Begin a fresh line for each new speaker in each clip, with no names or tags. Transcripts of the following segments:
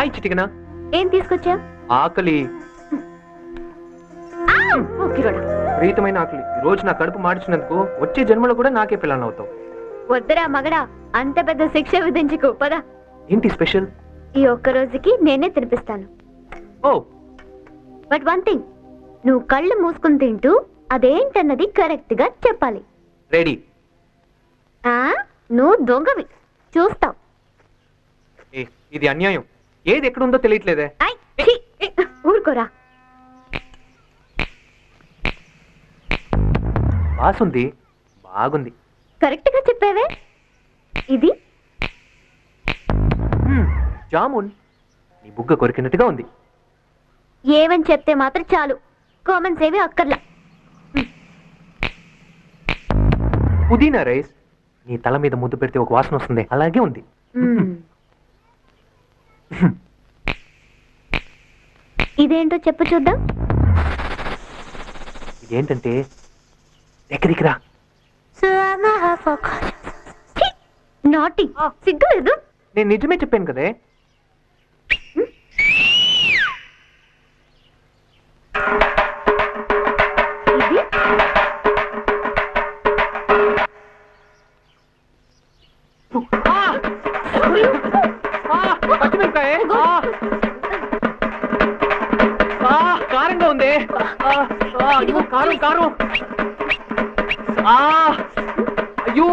Hi చిటికనా?
ఏం తీసుకొచ్చా
ఆకలి. ప్రీతమైన ఆకలి. ఈ రోజు నా కడుపు మార్చినందుకు వచ్చే జన్మలో కూడా నాకే పిల్లలు అవుతావు.
వద్దురా మగడా అంత పెద్ద శిక్ష విధించుకు పద.
ఏంటి స్పెషల్?
ఈ ఒక్క రోజుకి నేనే తినిపిస్తాను.
ఓ.
బట్ వన్ థింగ్ నువ్వు కళ్ళు మూసుకుని తింటూ అదేంటన్నది కరెక్ట్గా చెప్పాలి.
రెడీ.
ఆ? నువ్వు దొంగవి. చూస్తావు.
ఇది అన్యాయం. ఏది ఎక్కడుందో తెలియట్లేదే.
ఐ, ఛీ, ఏ, ఊరుకోరా.
బాసుంది. బాగుంది.
కరెక్ట్గా చెప్పావే. ఇది?
మ్మ్, జామున్. నీ బుగ్గ కొరికినట్టుగా ఉంది.
ఏవని చెప్తే మాత్రం చాలు. కామెంట్స్ ఏవి అక్కర్లా.
పుదీనా రైస్. నీ తల మీద ముద్దు పెడితే ఒక వాసన వస్తుంది. అలాగే ఉంది.
మ్మ్. ఇదేంటో చెప్పు చూద్దాం.
ఇదేంటంటే దగ్గరికి రా
నాటి. సిగ్గు లేదు.
నేను నిజమే చెప్పాను కదే. అయ్యో కారం కారం ఆ! అయ్యో.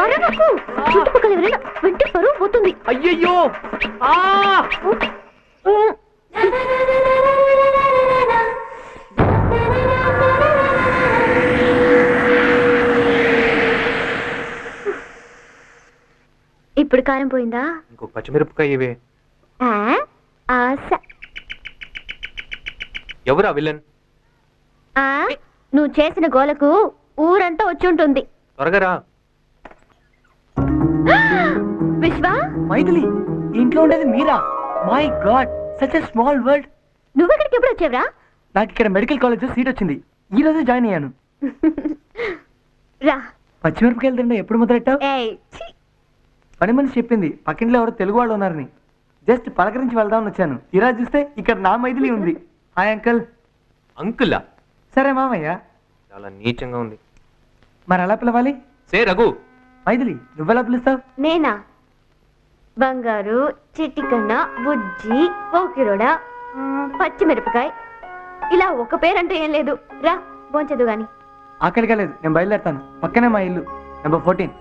అరవకు చుట్టుపక్కల ఎవరైనా వింటే పరువు పోతుంది
అయ్యయ్యో ఆ!
ఇప్పుడు కారం పోయిందా
ఇంకో పచ్చిమిరపకాయ ఇవే
ఆ, ఆశ
ఎవరా విలన్?
ఆ, నువ్వు చేసిన గోలకు ఊరంతా వచ్చి ఉంటుంది.
త్వరగా రా.
విశ్వ?
మైథిలి ఇంట్లో ఉండేది మీరా? My god such a small world
నువ్వెక్కడికి ఎప్పుడు వచ్చావురా?
నాకు ఇక్కడ మెడికల్ కాలేజ్ సీట్ వచ్చింది. ఈ రోజే జాయిన్ అయ్యాను.
రా.
పచ్చిమిరపకాయలు తింటే ఎప్పుడు మొదలెట్టావు?
ఏయ్ ఛీ.
పని మనిషి చెప్పింది పక్కింట్లో ఎవరో తెలుగు వాళ్ళు ఉన్నారని. జస్ట్ పలకరించి వెళ్దామని వచ్చాను. తీరా చూస్తే ఇక్కడ నా మైథిలి ఉంది. హాయ్ అంకల్
అంకులా?
సరే మామయ్య.
చాలా నీచంగా ఉంది.
మరి ఎలా పిలవాలి?
సే రఘు.
మైథిలి నువ్వెలా పిలుస్తావు?
నేనా? బంగారు చిట్టికన్న బుజ్జి పోకిరోడ మ్, పచ్చిమిరపకాయ. ఇలా ఒక పేరంటూ ఏం లేదు. రా భోంచదు గాని.
అక్కడికి లేదు. నేను బయలుదేరుతాను. పక్కనే మా ఇల్లు. Number fourteen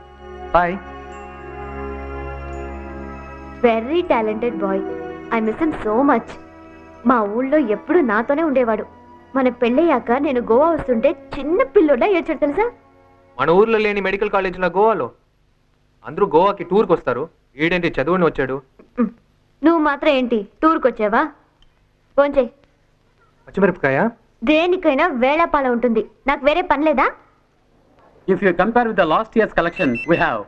boy
very talented boy I miss him so much మా ఊళ్ళో ఎప్పుడు నాతోనే ఉండేవాడు. మన పెళ్ళయ్యాక నేను గోవా వస్తుంటే చిన్న పిల్లోడా ఏడ్చాడు తెలుసా?
మన ఊర్లో లేని మెడికల్ కాలేజీలో గోవాలో. అందరూ గోవాకి టూర్కి వస్తారు. ఈడేంటి చదువుని వచ్చాడు?
నువ్వు మాత్రం ఏంటి? టూర్కి వచ్చావా? భోంచేయ్
పచ్చిమిరపకాయ?
దేనికైనా వేళాపాల ఉంటుంది. నాకు వేరే పని లేదా?
If you compare with the last year's collection, we have.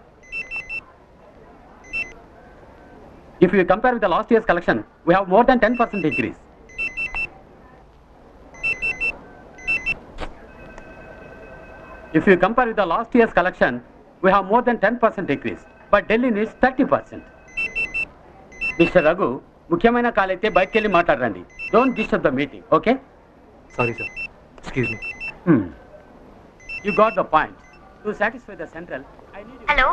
If you compare with the last year's collection, we have more than 10% increase. If you compare with the last year's collection, we have more than 10% increase. But Delhi needs 30%. Mr. Raghu, ముఖ్యమైన call అయితే బయటకు వెళ్ళి మాట్లాడండి don't disturb the meeting okay
sorry sir excuse me
Hmm. You got the point. To satisfy the central, I need.
Hello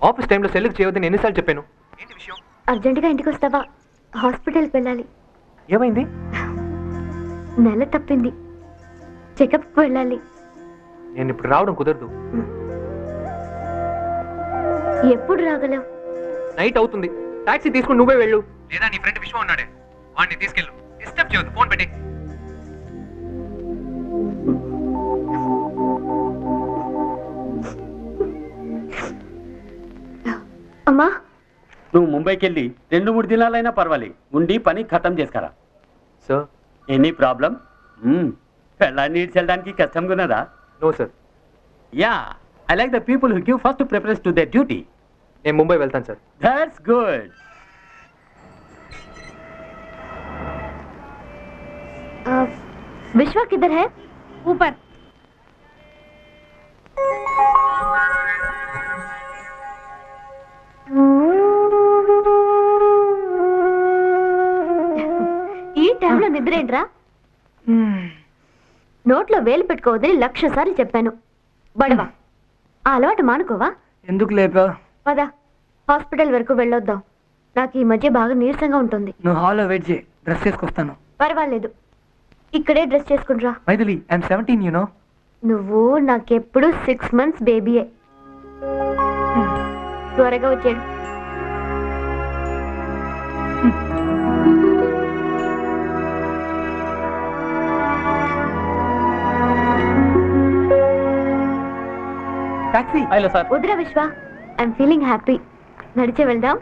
office టైంలో సెల్లుకి చేయవద్దని ఎన్నిసార్లు చెప్పాను ఏంటి విషయం
అర్జెంటుగా ఇంటికి వస్తావా హాస్పిటల్కి వెళ్ళాలి
ఏమైంది
నెల తప్పింది చెకప్కి వెళ్ళాలి
నేను ఇప్పుడు రావడం కుదరదు.
ఎప్పుడు రాగలవు?
నైట్ అవుతుంది. టాక్సీ తీసుకుని నువ్వే వెళ్ళు. లేదా నీ ఫ్రెండ్ విశ్వం ఉన్నాడే. వాడిని తీసుకెళ్ళు. డిస్టర్బ్ చేయొద్దు. ఫోన్ పెట్టి.
అమ్మా.
నువ్వు ముంబైకి వెళ్ళి రెండు మూడు దినాలైనా పర్వాలి. ఉండి పని ఖతం చేసుకురా.
Sir
any problem? పెళ్ళాన్ని ఇడ్చెళ్ళడానికి కష్టంగా ఉన్నదా
no sir
ya I like the people who give first preference to their duty
నేను ముంబై వెళ్తాను సార్
దట్స్ గుడ్
आ, विश्वा किधर है ऊपर టైంలో నిద్ర ఏంట్రా నోట్లో వేలు పెట్టుకోవద్దని లక్ష సార్లు చెప్పాను. బడవా. ఆ అలవాటు మానుకోవా?
ఎందుకు లేపావు
పద. హాస్పిటల్ వరకు వెళ్ళొద్దాం. నాకు ఈ మధ్య బాగా నీరసంగా ఉంటుంది.
నువ్వు హాల్లో వెయిట్ చేయి. డ్రెస్ చేసుకొస్తాను.
పర్వాలేదు. ఇక్కడే dress చేసుకుంట్రా
Mythili I'm seventeen you know
నువ్వు నాకెప్పుడు సిక్స్ మంత్స్ బేబీయే. త్వరగా వచ్చాడు
టాక్సీ
హలో సార్
వద్దురా విశ్వ ఐఎమ్ ఫీలింగ్ హ్యాపీ నడిచే వెళ్దాం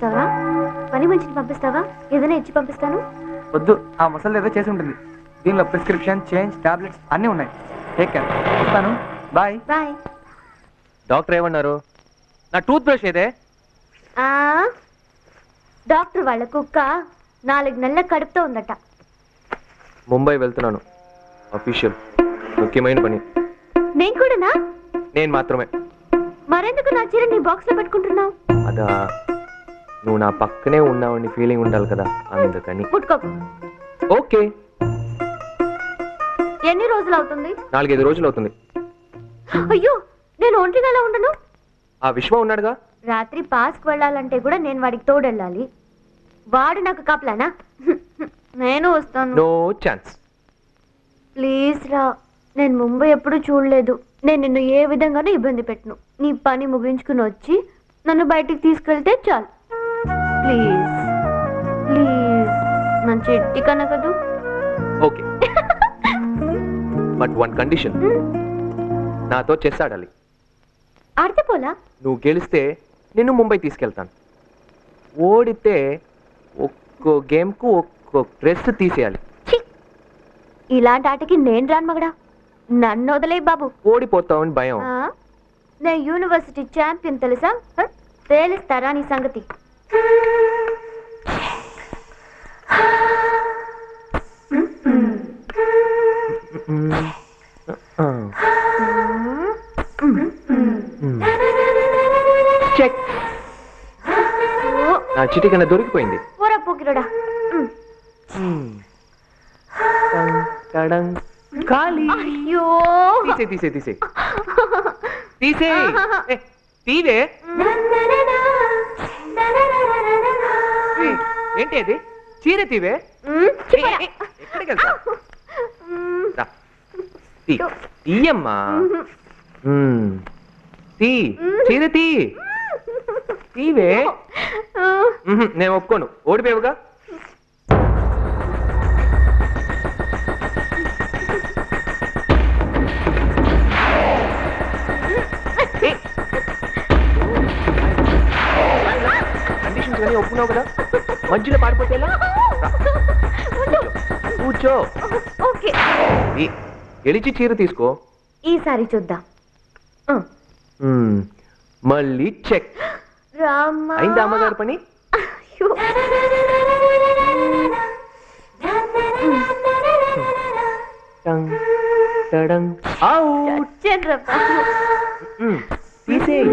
చేస్తావా పని మంచిని పంపిస్తావా? ఏదైనా ఇచ్చి పంపిస్తాను?
వద్దు ఆ ముసలి ఏదో చేసి ఉంటుంది. దీనిలో ప్రిస్క్రిప్షన్ చేంజ్ టాబ్లెట్స్ అన్నీ ఉన్నాయి. టేక్ కేర్ వస్తాను. బాయ్
బాయ్
డాక్టర్ ఏమన్నారు? నా టూత్ బ్రష్ ఏదే?
ఆ? డాక్టర్ వాళ్ళ కుక్క నాలుగు నెలల కడుపుతో ఉందట.
ముంబై వెళ్తున్నాను. అఫీషియల్ ముఖ్యమైన పని.
నేను కూడానా?
నేను మాత్రమే.
మరెందుకు నా చీర నీ బాక్స్లో పెట్టుకుంటున్నావు?
అదా. నువ్వు నా పక్కనే ఉన్నావని ఫీలింగ్ ఉండాలి కదా అందుకని.
ముట్టుకోకు
ఓకే.
ఎన్ని రోజులు అవుతుంది?
నాలుగైదు రోజులు అవుతుంది.
అయ్యో నేను ఒంటిగా ఎలా ఉండను?
ఆ విశ్వ ఉన్నాడుగా?
రాత్రి పాస్కి వెళ్ళాలంటే కూడా నేను వాడికి తోడెళ్ళాలి. వాడు నాకు కాపలానా? నేను వస్తాను.
నో ఛాన్స్
ప్లీజ్ రా నేను ముంబై ఎప్పుడు చూడలేదు. నేను నిన్ను ఏ విధంగానూ ఇబ్బంది పెట్టను. నీ పని ముగించుకుని వచ్చి నన్ను బయటికి తీసుకెళ్తే చాలు. ప్లీజ్. ప్లీజ్. నా చెట్టి కనకదు
ఓకే. But one condition. నాతో చెస్ ఆడాలి.
ఆడితే పోలా?
నువ్వు గెలిస్తే నిన్ను ముంబై తీసుకెళ్తాను. ఓడితే ఒక్కో గేమ్కు ఒక్కో డ్రెస్ తీసేయాలి!
ఇలాంటి ఆటకి నేను రాను మగడా. నన్ను వదిలే బాబు.
ఓడిపోతావని భయం?
నేను యూనివర్సిటీ ఛాంపియన్ తెలుసా? తేలిస్తారా నీ సంగతి.
చెక్ నా చిటి కన్నా దొరికిపోయింది.
పోరా పోకిరోడా.
టంగ్, టడంగ్. ఖాళీ.
అయ్యో.
తీసే తీసే తీసే. తీసే. తీవే. ఏంటి అది? చీర తీవే? ఎక్కడికి తీయమ్మా. మ్మ్. తీ. చీర తీ. తీవే. నేను ఒప్పుకోను. ఓడిపోయావుగా? ఈ, గెలిచి చీర తీసుకో
ఈసారి చూద్దాం.
మ్మ్. మళ్ళీ చెక్
రామ్మా
అయిందా అమ్మగారి పని
అయ్యో.
టంగ్, టడంగ్. అవుట్
చచ్చానురా బాబు.
మ్మ్. తీసేయ్